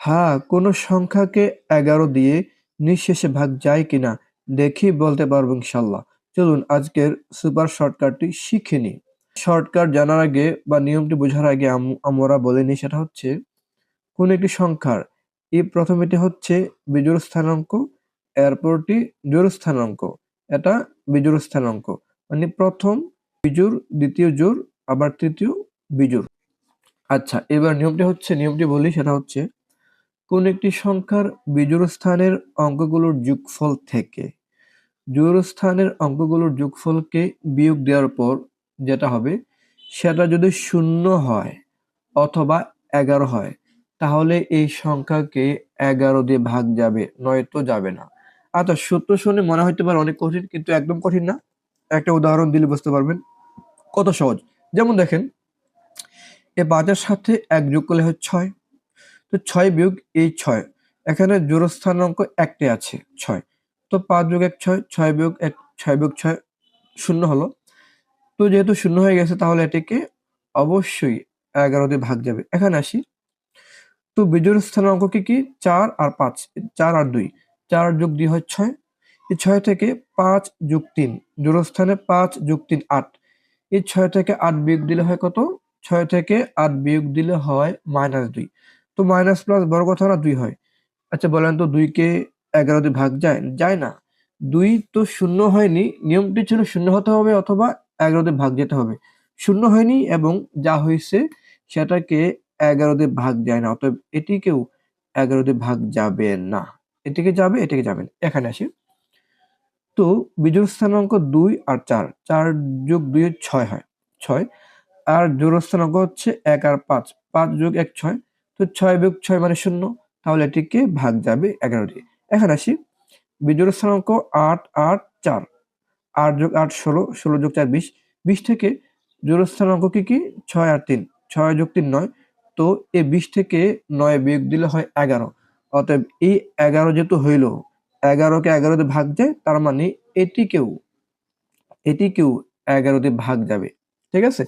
হ্যাঁ কোনো সংখ্যাকে এগারো দিয়ে নিঃশেষে ভাগ যায় কিনা দেখি বলতে পারব ইনশাল্লাহ। চলুন, আজকের সুপার শর্টকাটটি শিখে নিই। শর্টকাট জানার আগে বা নিয়মটি বোঝার আগে আম- আমরা বলে নিই, সেটা হচ্ছে কোন একটি সংখ্যার এই প্রথমেটি হচ্ছে বিজোড় স্থানাঙ্ক, এরপরটি জোড় স্থানাঙ্ক। এটা বিজোড় স্থানাঙ্ক। মানে প্রথম বিজোড়, দ্বিতীয় জোর আবার তৃতীয় বিজোড়। আচ্ছা এবার নিয়মটি হচ্ছে, নিয়মটি বলি, সেটা হচ্ছে কোন একটি সংখ্যার বিজোড় স্থানের অঙ্কগুলোর যোগফল থেকে। জোড় স্থানের অঙ্কগুলোর যোগফলকে বিয়োগ দেওয়ার পর যেটা হবে, সেটা যদি শূন্য হয় অথবা এগারো হয়, তাহলে এই সংখ্যাকে এগারো দিয়ে ভাগ যাবে, নয়তো যাবে না। আচ্ছা সূত্র শুনে মনে হতে পারে অনেক কঠিন, কিন্তু একদম কঠিন না। একটা উদাহরণ দিলে বুঝতে পারবেন। কত সহজ? যেমন দেখেন, এ পাঁচের সাথে এক যোগ করলে হয় ছয়। তো ছয় বিয়োগ এই ছয়। এখানে জোড়স্থান অঙ্ক একটাই আছে, ছয়। তো পাঁচ যোগ এক ছয় ছয় বিয়োগ এক, ছয় বিয়োগ ছয় শূন্য হলো। তো যেহেতু শূন্য হয়ে গেছে, তাহলে এটিকে অবশ্যই এগারো দিয়ে ভাগ যাবে। এখানে আসি। তো বিজোড় স্থানের অঙ্ক কি কি? চার আর পাঁচ, চার আর দুই। চার যোগ দুই হয় ছয়। এই ছয় থেকে পাঁচ যোগ তিন জোড়স্থানে পাঁচ যোগ তিন, আট। এই ছয় থেকে আট বিয়োগ দিলে হয় কত? ছয় থেকে আট বিয়োগ দিলে হয় মাইনাস দুই। তো মাইনাস প্লাস বড় কথা না দুই হয়। আচ্ছা বলেন তো দুইকে এগারো দিয়ে ভাগ যায় যায় না। দুই তো শূন্য হয়নি, নিয়মটি ছিল শূন্য হতে হবে অথবা এগারো দিয়ে ভাগ যেতে হবে। শূন্য হয়নি এবং যা হয়েছে সেটাকে এগারো দিয়ে ভাগ যায় না, অতএব এটিকেও এগারো দিয়ে ভাগ যাবে না। এটিকে যাবে এটিকে যাবে না। এখানে আসি। তো বিজোড় স্থানাঙ্ক দুই আর চার চার যোগ দুই ছয় হয়, ছয়। আর জোড় স্থানাঙ্ক হচ্ছে এক আর পাঁচ পাঁচ যোগ এক ছয়। তো ছয় বিয়োগ ছয় মানে শূন্য, তাহলে এটিকে ভাগ যাবে এগারো দিয়ে এখন আসি, বিজোড় স্থানাঙ্ক আট আট, চার, আট যোগ আট, ষোলো ষোলো যোগ চার, বিশ। বিশ থেকে জোড় স্থানাঙ্ক কি কি? ছয় আর তিন। ছয় যোগ তিন নয়। তো এই বিশ থেকে নয় বিয়োগ দিলে হয় এগারো। অতএব এই এগারো যেহেতু হইল, এগারোকে এগারো দিয়ে ভাগ যায়, তার মানে এটিকেও এটিকেও এগারো দিয়ে ভাগ যাবে। ঠিক আছে?